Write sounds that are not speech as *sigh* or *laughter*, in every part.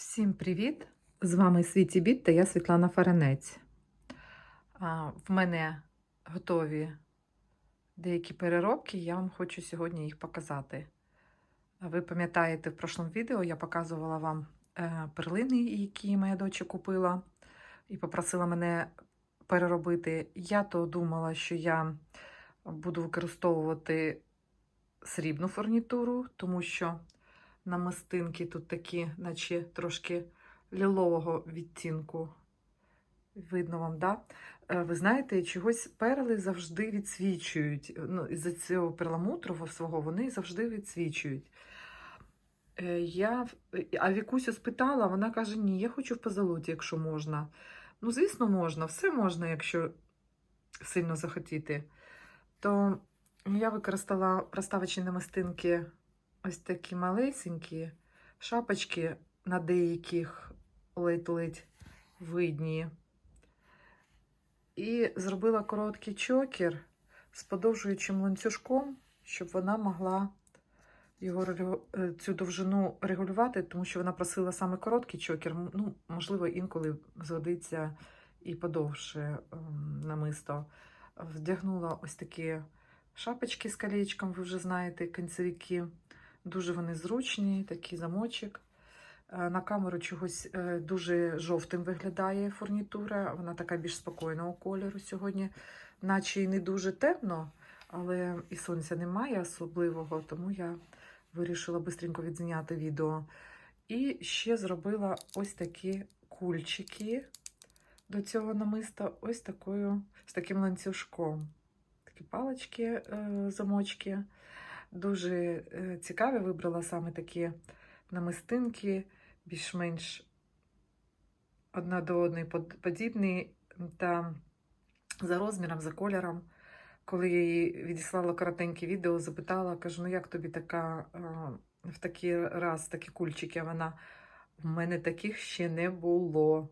Всім привіт! З вами Світі Біт та я Світлана Фаренець. В мене готові деякі переробки, я вам хочу сьогодні їх показати. Ви пам'ятаєте, в прошлому відео я показувала вам е, перлини, які моя доча купила, і попросила мене переробити. Я то думала, що я буду використовувати срібну фурнітуру, тому що намистинки тут такі, наче трошки лілового відтінку. Видно вам, да? Е, Ви знаєте, чогось перли завжди відсвічують. Ну, із-за цього перламутрового свого вони завжди відсвічують. Е, Я, а Вікусю спитала, вона каже: ні, я хочу в позолоті, якщо можна. Ну, звісно, можна, все можна, якщо сильно захотіти. То я використала проставочні намистинки ось такі малесенькі, шапочки на деяких ледь-ледь видні. І зробила короткий чокер з подовжуючим ланцюжком, щоб вона могла його е, цю довжину регулювати, тому що вона просила саме короткий чокер. Ну, можливо, інколи згодиться і подовше ем, намисто. Вдягнула ось такі шапочки з колечком, ви вже знаєте, кінцевики. Дуже вони зручні, такий замочок. Е, На камеру чогось е, дуже жовтим виглядає фурнітура. Вона така більш спокійного кольору сьогодні, наче і не дуже темно, але і сонця немає особливого, тому я вирішила швидко відзняти відео. І ще зробила ось такі кульчики до цього намиста, ось такою, з таким ланцюжком. Такі палички, е, замочки. Дуже е, цікаві вибрала саме такі намистинки, більш-менш одна до одної подібні та за розміром, за кольором. Коли я їй відіслала коротеньке відео, запитала, кажу, ну як тобі така в такий раз такі кульчики? Вона в мене таких ще не було.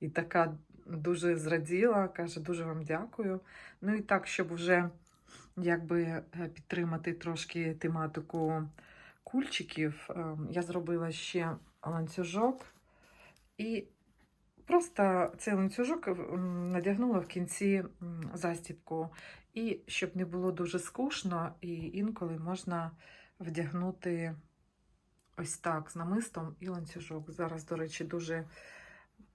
І така дуже зраділа, каже, дуже вам дякую. Ну і так, щоб вже якби е, підтримати трошки тематику кульчиків, е, я зробила ще ланцюжок і просто цей ланцюжок надягнула в кінці застібку. І щоб не було дуже скучно, і інколи можна вдягнути ось так з намистом і ланцюжок. Зараз, до речі, дуже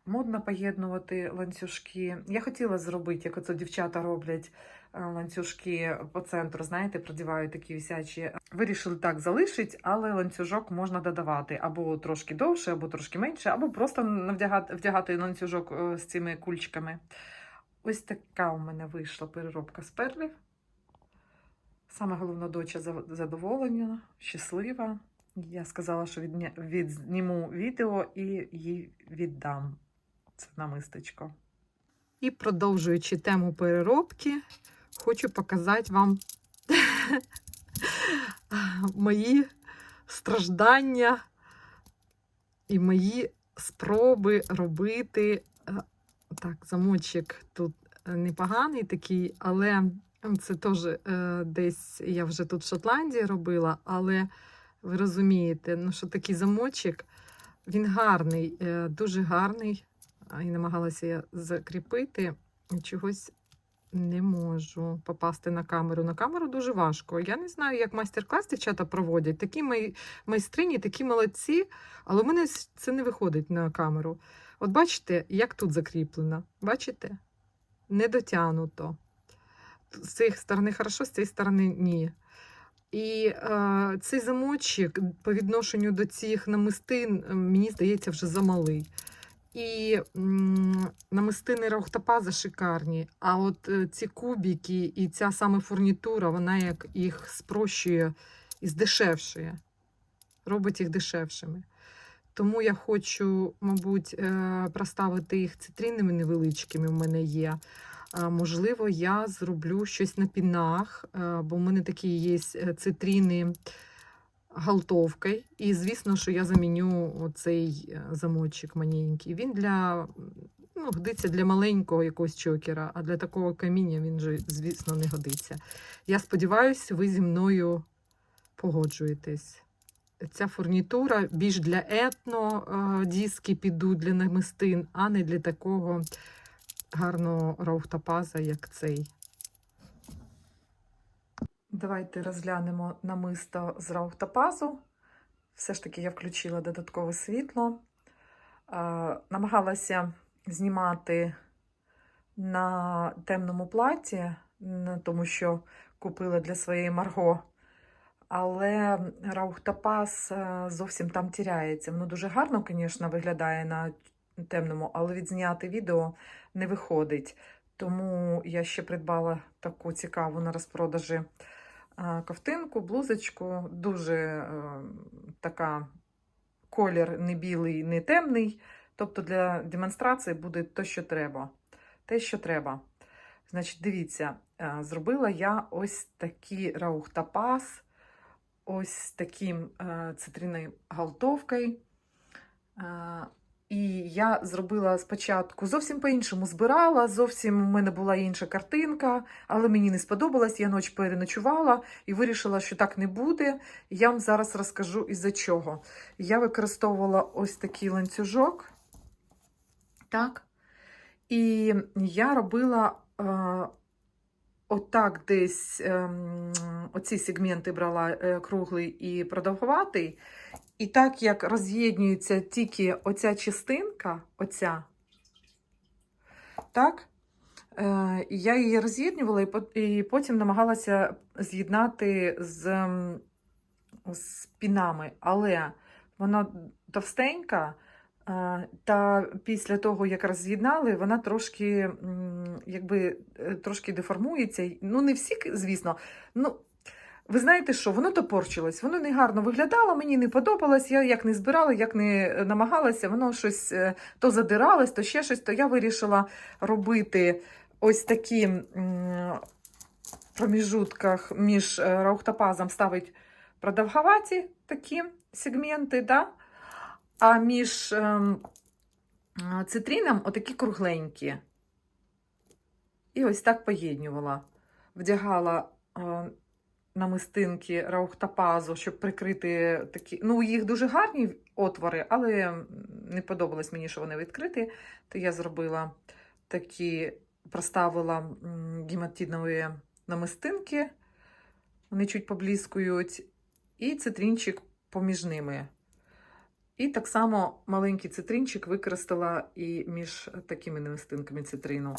модно поєднувати ланцюжки. Я хотіла зробити, як оце дівчата роблять е, ланцюжки по центру, знаєте, продівають такі висячі. Вирішили так залишити, але ланцюжок можна додавати або трошки довше, або трошки менше, або просто навдягати, вдягати ланцюжок е, з цими кульчиками. Ось така у мене вийшла переробка з перлів. Саме головна доча за- задоволена, щаслива. Я сказала, що відзніму відео і їй віддам це намистечко. І продовжуючи тему переробки, хочу показати вам *laughs* мої страждання і мої спроби робити. е, Так, замочок тут е, непоганий такий, але це теж е, десь я вже тут в Шотландії робила, але ви розумієте, ну, що такий замочок, він гарний, дуже гарний. І намагалася я закріпити, чогось не можу попасти на камеру. На камеру дуже важко. Я не знаю, як майстер-клас дівчата проводять. Такі май... майстрині, такі молодці, але у мене це не виходить на камеру. От бачите, як тут закріплено? Бачите? Не дотягнуто. З цієї сторони хорошо, з цієї сторони ні. І е, цей замочок по відношенню до цих намистин, мені здається, вже замалий. І намистини Раухтапаза шикарні. А от е, ці кубики і ця саме фурнітура, вона як їх спрощує і здешевшує, робить їх дешевшими. Тому я хочу, мабуть, е, проставити їх цитринними невеличкими в мене є. Можливо, я зроблю щось на пінах, е, бо в мене такі є цитрини галтовкою. І, звісно, що я заміню оцей е, замочок маленький. Він для, ну, годиться для маленького якогось чокера, а для такого каміння він же, звісно, не годиться. Я сподіваюся, ви зі мною погоджуєтесь. ця фурнітура більш для етно е, диски підуть для намистин, а не для такого гарного раухтапаза, як цей. Давайте розглянемо намисто з раухтапазу. Все ж таки я включила додаткове світло. Намагалася знімати на темному платі, тому що купила для своєї Марго. Але раухтапас е, зовсім там тіряється. Воно дуже гарно, звісно, виглядає на темному, але відзняти відео не виходить. Тому я ще придбала таку цікаву на розпродажі ковтинку, блузочку. Дуже е, така колір не білий, не темний. Тобто для демонстрації буде те, що треба. Те, що треба. Значить, дивіться, е, зробила я ось такий раухтапас, ось таким е, цитринною галтовкою. Е, І я зробила спочатку зовсім по-іншому збирала, зовсім у мене була інша картинка, але мені не сподобалось. Я ніч переночувала і вирішила, що так не буде. Я вам зараз розкажу із-за чого. Я використовувала ось такий ланцюжок. Так. І я робила е, отак десь ем, оці сегменти брала е, круглий і продовгуватий. І так як роз'єднюється тільки оця частинка, оця, так, е, я її роз'єднювала і, потім намагалася з'єднати з, з пінами, але вона товстенька. Е, Та після того, як роз'єднали, вона трошки, якби, е, трошки деформується. Ну, не всі, звісно. Ну, ви знаєте що, воно топорчилось, воно не гарно виглядало, мені не подобалось. Я як не збирала, як не е, намагалася, воно щось е, то задиралось, то ще щось, то я вирішила робити ось такі проміжутках між е, раухтопазом ставить продовговаті такі сегменти, да? а між ем, цитрином отакі кругленькі. І ось так поєднювала. Вдягала намистинки раухтопазу, щоб прикрити такі. Ну, їх дуже гарні отвори, але не подобалось мені, що вони відкриті. То я зробила такі, проставила гематинові намистинки, вони чуть поблискують, і цитринчик поміж ними. І так само маленький цитринчик використала і між такими намистинками цитрину.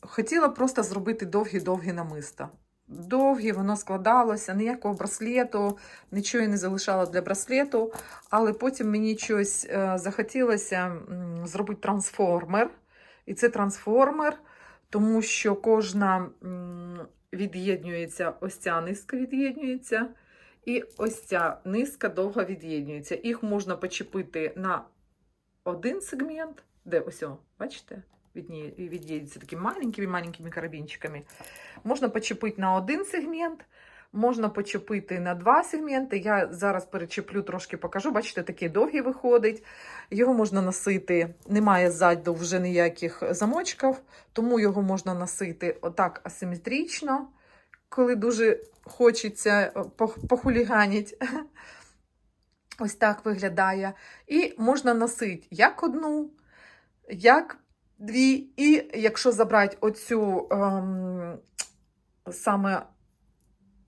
Хотіла просто зробити довгі-довгі намиста. Довгі, воно складалося, ніякого браслету, нічого я не залишала для браслету, але потім мені щось е, захотілося зробити трансформер. І це трансформер, тому що кожна від'єднюється, ось ця низка від'єднюється. І ось ця низка довго від'єднюється. Їх можна почепити на один сегмент, де ось, бачите, відні- такими маленькими-маленькими карабінчиками. Можна почепити на один сегмент, можна почепити на два сегменти. Я зараз перечеплю, трошки покажу. Бачите, такий довгий виходить. Його можна носити, немає ззаду вже ніяких замочків, тому його можна носити отак асиметрично, коли дуже хочеться пох- похуліганить. Ось так виглядає. І можна носити як одну, як дві. І якщо забрати оцю ем, саме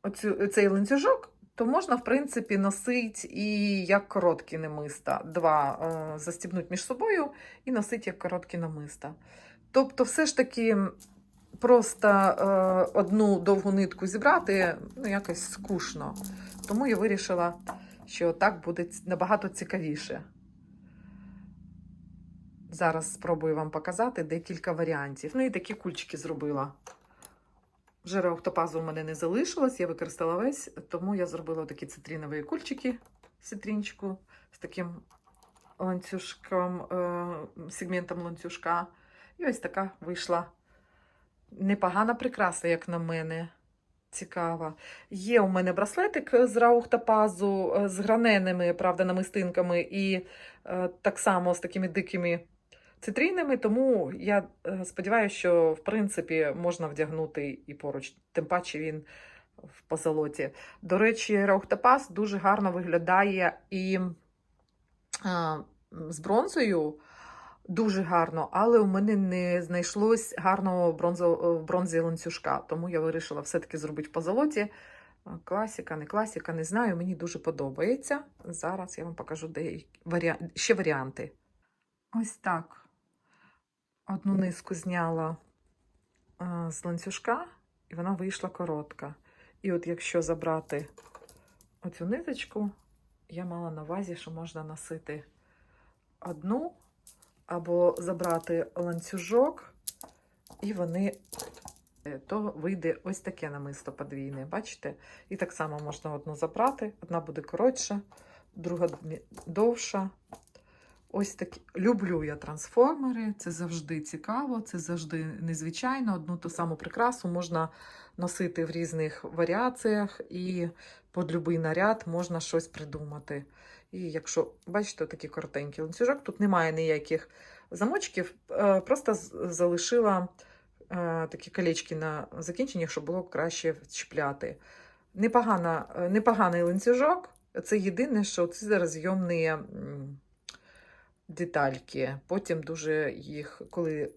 оцю, цей ланцюжок, то можна, в принципі, носити і як короткі намиста. Два е, застібнути між собою і носити як короткі намиста. Тобто, все ж таки, просто е, одну довгу нитку зібрати ну, якось скучно. Тому я вирішила, що так буде набагато цікавіше. Зараз спробую вам показати декілька варіантів. Ну і такі кульчики зробила. Вже реоктопазу у мене не залишилось, я використала весь, тому я зробила такі цитрінові кульчики цитринчику з таким ланцюжком, е, сегментом ланцюжка. І ось така вийшла непогана прикраса, як на мене. Цікава. Є у мене браслетик з раухтопазу, е, з граненими, правда, намистинками, і е, так само з такими дикими цитринами, тому я е, сподіваюся, що в принципі можна вдягнути і поруч. Тим паче він в позолоті. До речі, Раухтопас дуже гарно виглядає і а, з бронзою. Дуже гарно, але у мене не знайшлось гарного бронзо, бронзі ланцюжка, тому я вирішила все-таки зробити в позолоті. Класіка, не класіка, не знаю. Мені дуже подобається. Зараз я вам покажу деякі варіа... ще варіанти. Ось так. Одну низку зняла з ланцюжка, і вона вийшла коротка. І от якщо забрати оцю ниточку, я мала на увазі, що можна носити одну або забрати ланцюжок, і вони, е, то вийде ось таке намисто подвійне, бачите? І так само можна одну забрати, одна буде коротша, друга довша. Ось такі. Люблю я трансформери, це завжди цікаво, це завжди незвичайно. Одну ту саму прикрасу можна носити в різних варіаціях, і під будь-який наряд можна щось придумати. І якщо бачите, такий коротенький ланцюжок, тут немає ніяких замочків, е, просто залишила е, такі колечки на закінченнях, щоб було краще чіпляти. Непогана, е, непоганий ланцюжок. Це єдине, що це розйомні м, детальки. Потім дуже їх, коли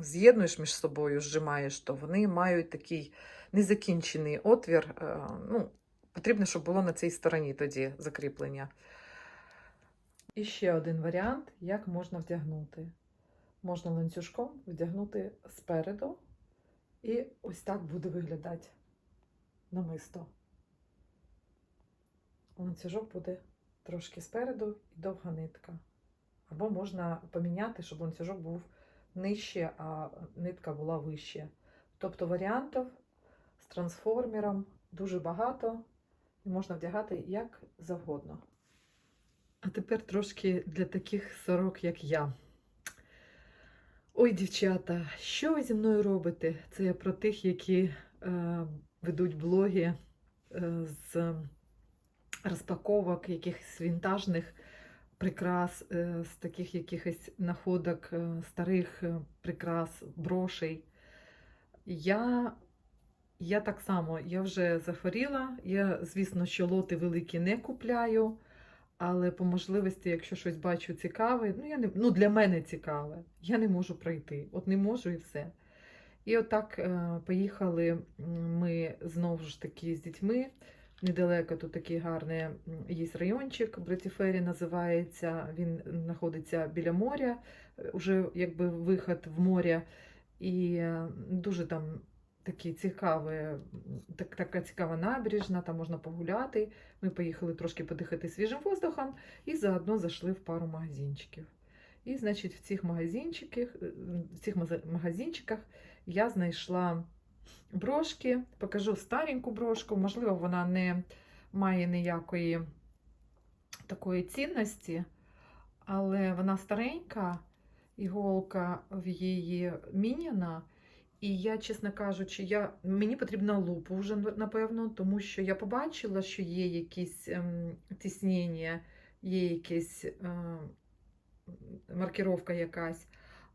з'єднуєш між собою, зжимаєш, то вони мають такий незакінчений отвір. е, Ну, потрібно, щоб було на цій стороні тоді закріплення. І ще один варіант, як можна вдягнути. Можна ланцюжком вдягнути спереду, і ось так буде виглядати намисто. Ланцюжок буде трошки спереду і довга нитка. Або можна поміняти, щоб ланцюжок був нижче, а нитка була вище. Тобто варіантів з трансформером дуже багато і можна вдягати як завгодно. А тепер трошки для таких сорок, як я. Ой, дівчата, що ви зі мною робите? Це я про тих, які е, ведуть блоги е, з розпаковок якихось вінтажних прикрас, е, з таких якихось находок е, старих е, прикрас, брошей. Я, я так само я вже захворіла. Я, звісно, що лоти великі не купляю. Але по можливості, якщо щось бачу цікаве, ну, я не, ну для мене цікаве, я не можу пройти. От не можу і все. І отак поїхали ми знову ж таки з дітьми. Недалеко тут такий гарний є райончик, Братіфері називається. Він знаходиться біля моря, е, уже якби виход в море. І е, дуже там такі цікаві, так, така цікава набережна, там можна погуляти. Ми поїхали трошки подихати свіжим воздухом і заодно зайшли в пару магазинчиків. І, значить, в цих магазинчиках, е, в цих магазинчиках я знайшла брошки. Покажу стареньку брошку. Можливо, вона не має ніякої такої цінності, але вона старенька, іголка в її міняна. І я, чесно кажучи, я, мені потрібна лупа вже, напевно, тому що я побачила, що є якісь ем, тіснення, є якась е, маркировка якась.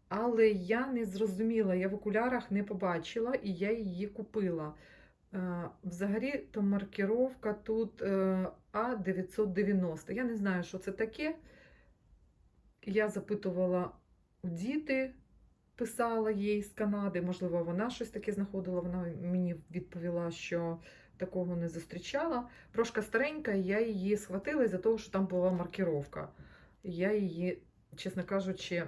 Але я не зрозуміла, я в окулярах не побачила і я її купила. Е, Взагалі, то маркировка тут е, А990. Я не знаю, що це таке. Я запитувала у діти, писала їй з Канади, можливо, вона щось таке знаходила. Вона мені відповіла, що такого не зустрічала. Трошка старенька, я її схватила із-за того, що там була маркировка. Я її, чесно кажучи,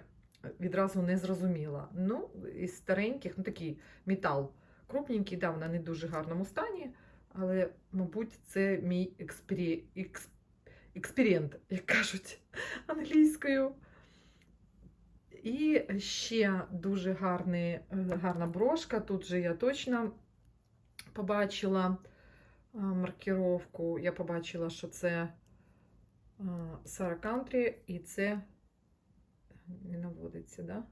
відразу не зрозуміла. Ну, із стареньких, ну такий метал. Крупненький, да, вона не дуже гарному стані, але, мабуть, це мій експері... екс... експеримент, як кажуть англійською. І ще дуже гарний, гарна брошка. Тут же я точно побачила маркировку. Я побачила, що це Sara Country і це не наводиться, да?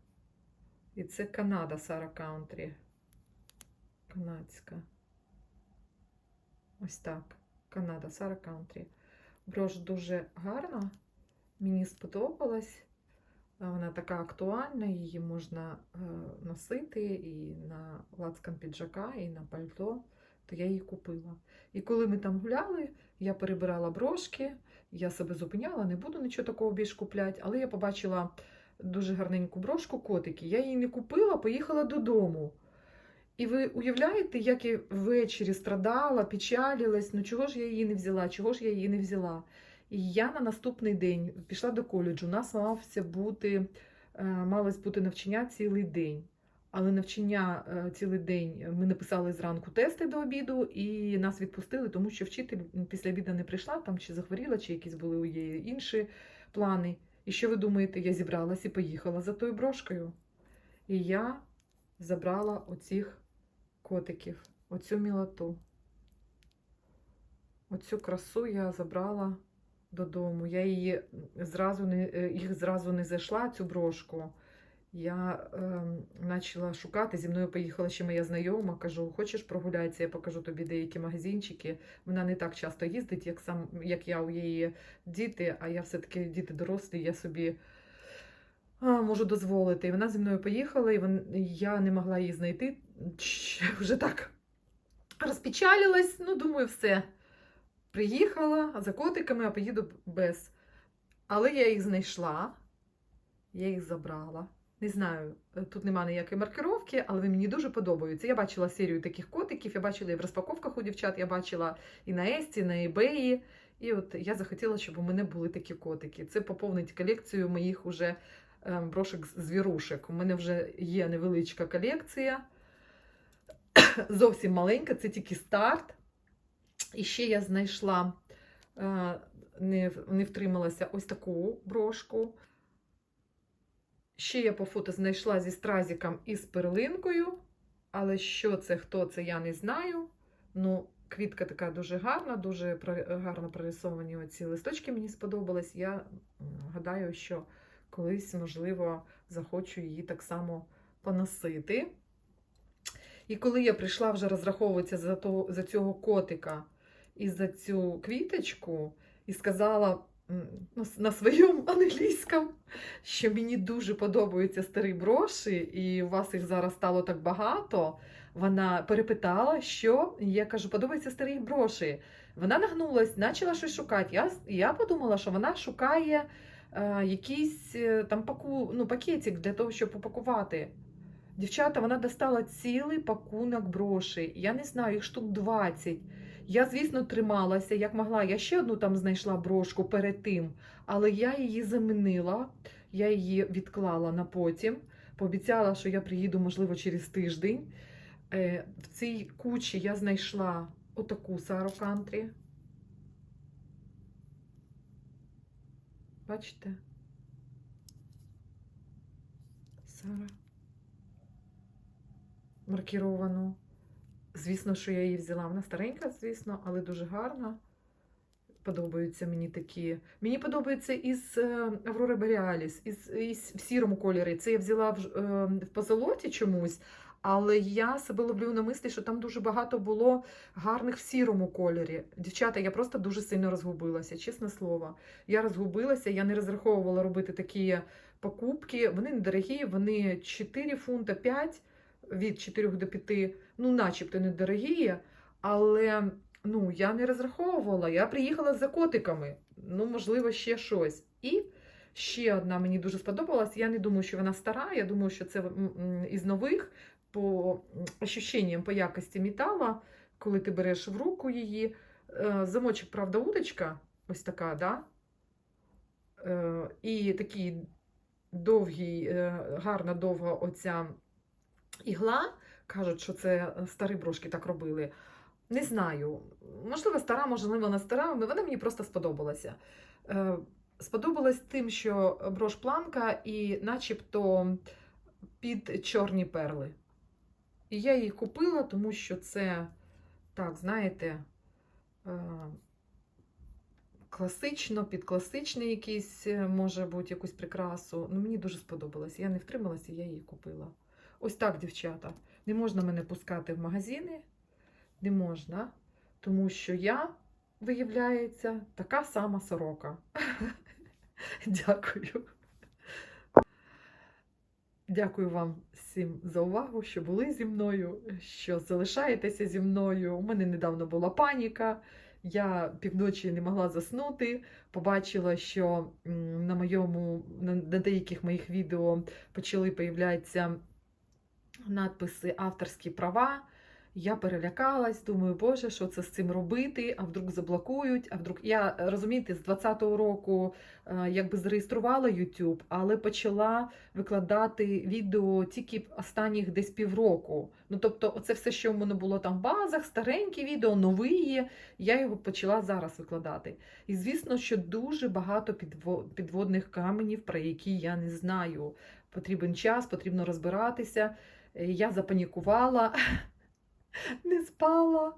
І це Канада Sara Country. Канадська. Ось так. Канада Sara Country. Брош дуже гарна. Мені сподобалась. Вона така актуальна, її можна е, носити і на лацкан піджака, і на пальто. то я її купила. І коли ми там гуляли, я перебирала брошки, я себе зупиняла, не буду нічого такого більш купляти, але я побачила дуже гарненьку брошку котики. Я її не купила, поїхала додому. І ви уявляєте, як я ввечері страдала, печалилась, ну чого ж я її не взяла, чого ж я її не взяла. І я на наступний день пішла до коледжу. У нас мався бути, е, малось бути навчання цілий день. Але навчання е, цілий день ми написали зранку тести до обіду і нас відпустили, тому що вчитель після обіду не прийшла, там чи захворіла, чи якісь були у її інші плани. І що ви думаєте, я зібралась і поїхала за тою брошкою. І я забрала оцих котиків, оцю мілоту. Оцю красу я забрала додому. Я її зразу не, е, їх зразу не зайшла, цю брошку. Я е, почала шукати. Зі мною поїхала ще моя знайома. Кажу, хочеш прогулятися, я покажу тобі деякі магазинчики. Вона не так часто їздить, як сам, як я у її діти, а я все-таки діти дорослі, я собі а, можу дозволити. І вона зі мною поїхала, і вон, я не могла її знайти. Вже так розпечалилась. Ну, думаю, все. Приїхала за котиками, а поїду без. Але я їх знайшла, я їх забрала. Не знаю, е, тут немає ніякої маркировки, але вони мені дуже подобаються. Я бачила серію таких котиків, я бачила і в розпаковках у дівчат, я бачила і на Есті, і на eBay. І от я захотіла, щоб у мене були такі котики. Це поповнить колекцію моїх уже ем, брошок звірушек. У мене вже є невеличка колекція. *coughs* Зовсім маленька, це тільки старт. І ще я знайшла, е, не втрималася ось таку брошку. Ще я по фото знайшла зі стразиком і з перлинкою. Але що це, хто це, я не знаю. Ну, квітка така дуже гарна, дуже гарно прорисовані оці листочки мені сподобались. Я гадаю, що колись, можливо, захочу її так само поносити. І коли я прийшла вже розраховуватися за, того, за цього котика і за цю квіточку, і сказала на своєму *laughs* англійському, що мені дуже подобаються старі броші, і у вас їх зараз стало так багато. Вона перепитала, що я кажу, подобаються старі броші. Вона нагнулась, почала щось шукати. Я, я подумала, що вона шукає е, якийсь е, там паку, ну, пакетик для того, щоб упакувати. Дівчата, вона достала цілий пакунок брошей. Я не знаю, їх штук 20. Я, звісно, трималася, як могла. Я ще одну там знайшла брошку перед тим, але я її замінила, я її відклала на потім. Пообіцяла, що я приїду, можливо, через тиждень. Е, В цій кучі я знайшла отаку Сару Кантрі. Бачите? Сара. Маркіровану. Звісно, що я її взяла. Вона старенька, звісно, але дуже гарна. Подобаються мені такі. Мені подобається із е, Аврори Боріаліс, із, із в сірому кольорі. Це я взяла в, е, в позолоті чомусь, але я себе ловлю на мислі, що там дуже багато було гарних в сірому кольорі. Дівчата, я просто дуже сильно розгубилася, чесне слово. Я розгубилася, я не розраховувала робити такі покупки. Вони недорогі, вони 4 фунта 5 від 4 до 5, ну, начебто недорогі, але ну, я не розраховувала. Я приїхала за котиками. Ну, можливо, ще щось. І ще одна мені дуже сподобалась. Я не думаю, що вона стара. Я думаю, що це із нових по ощущенням, по якості метала, коли ти береш в руку її. Е, Замочок, правда, удочка, ось така, да? Е, І такий довгий, е, гарна довга оця ігла. Кажуть, що це старі брошки так робили. Не знаю. Можливо, стара, можливо, не стара, але вона мені просто сподобалася. Е, Сподобалась тим, що брош планка і начебто під чорні перли. І я її купила, тому що це, так, знаєте, е, класично, під класичний якийсь, е, може бути, якусь прикрасу. Ну, мені дуже сподобалось. Я не втрималася, я її купила. Ось так, дівчата. Не можна мене пускати в магазини. Не можна, тому що я, виявляється, така сама сорока. *laughs* Дякую. Дякую вам всім за увагу, що були зі мною, що залишаєтеся зі мною. У мене недавно була паніка. Я півночі не могла заснути. Побачила, що на моєму на, деяких моїх відео почали появлятися надписи авторські права. Я перелякалась, думаю, боже, що це з цим робити? А вдруг заблокують? А вдруг я розумієте, з 20-го року е, якби зареєструвала YouTube, але почала викладати відео тільки останніх десь півроку. Ну тобто, оце все, що в мене було там в базах, старенькі відео, нові, я його почала зараз викладати. І звісно, що дуже багато підво- підводних каменів, про які я не знаю. Потрібен час, потрібно розбиратися. Е, Я запанікувала, *laughs* не спала.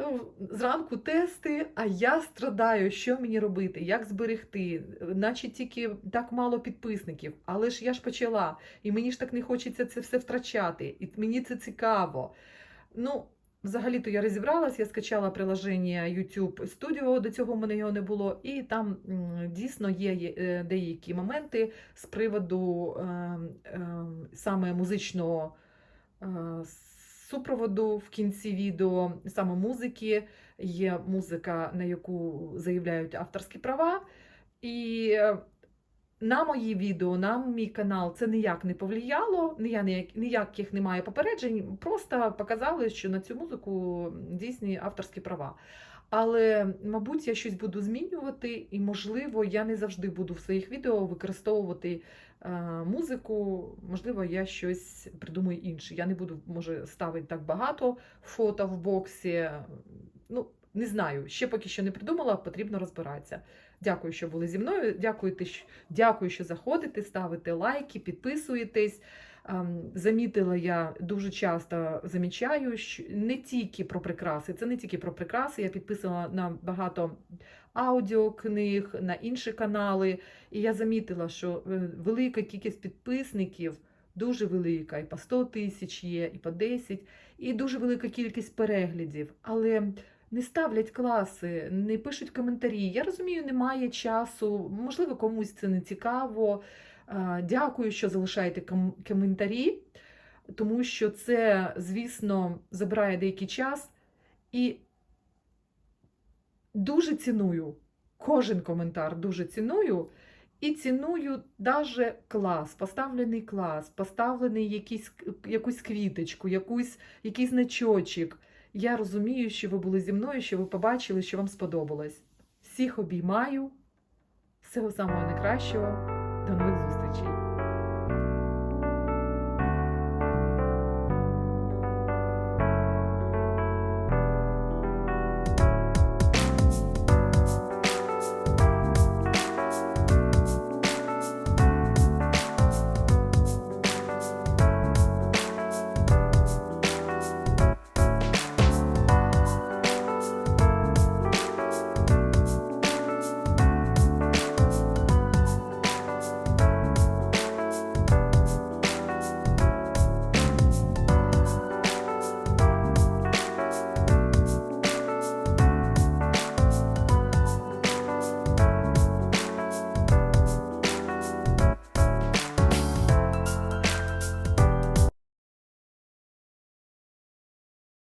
Ну, Зранку тести, а я страдаю, що мені робити, як зберегти, наче тільки так мало підписників. Але ж я ж почала, і мені ж так не хочеться це все втрачати, і мені це цікаво. Ну, взагалі-то я розібралась, я скачала приложення YouTube Studio, до цього в мене його не було, і там дійсно є е, деякі моменти з приводу е, е, саме музичного е, супроводу в кінці відео, саме музики. Є музика, на яку заявляють авторські права. І е, на мої відео, на мій канал це ніяк не повлияло, ніяк, ніяких немає попереджень, просто показали, що на цю музику дійсні авторські права. Але, мабуть, я щось буду змінювати, і, можливо, я не завжди буду в своїх відео використовувати е, музику. Можливо, я щось придумаю інше. Я не буду, може, ставити так багато фото в боксі. Ну, не знаю, ще поки що не придумала, потрібно розбиратися. Дякую, що були зі мною. Дякую, дякую, що заходите, ставите лайки, підписуєтесь. Ем, Замітила я дуже часто замічаю, що не тільки про прикраси, це не тільки про прикраси. Я підписана на багато аудіокниг, на інші канали. І я замітила, що е, велика кількість підписників, дуже велика, і по 100 тисяч є, і по 10, і дуже велика кількість переглядів. Але не ставлять класи, не пишуть коментарі. Я розумію, немає часу, можливо, комусь це не цікаво. Е, Дякую, що залишаєте коментарі, тому що це, звісно, забирає деякий час. І дуже ціную кожен коментар, дуже ціную. І ціную даже клас, поставлений клас, поставлений якийсь, якусь квіточку, якусь, якийсь значочок. Я розумію, що ви були зі мною, що ви побачили, що вам сподобалось. Всіх обіймаю. Всього самого найкращого.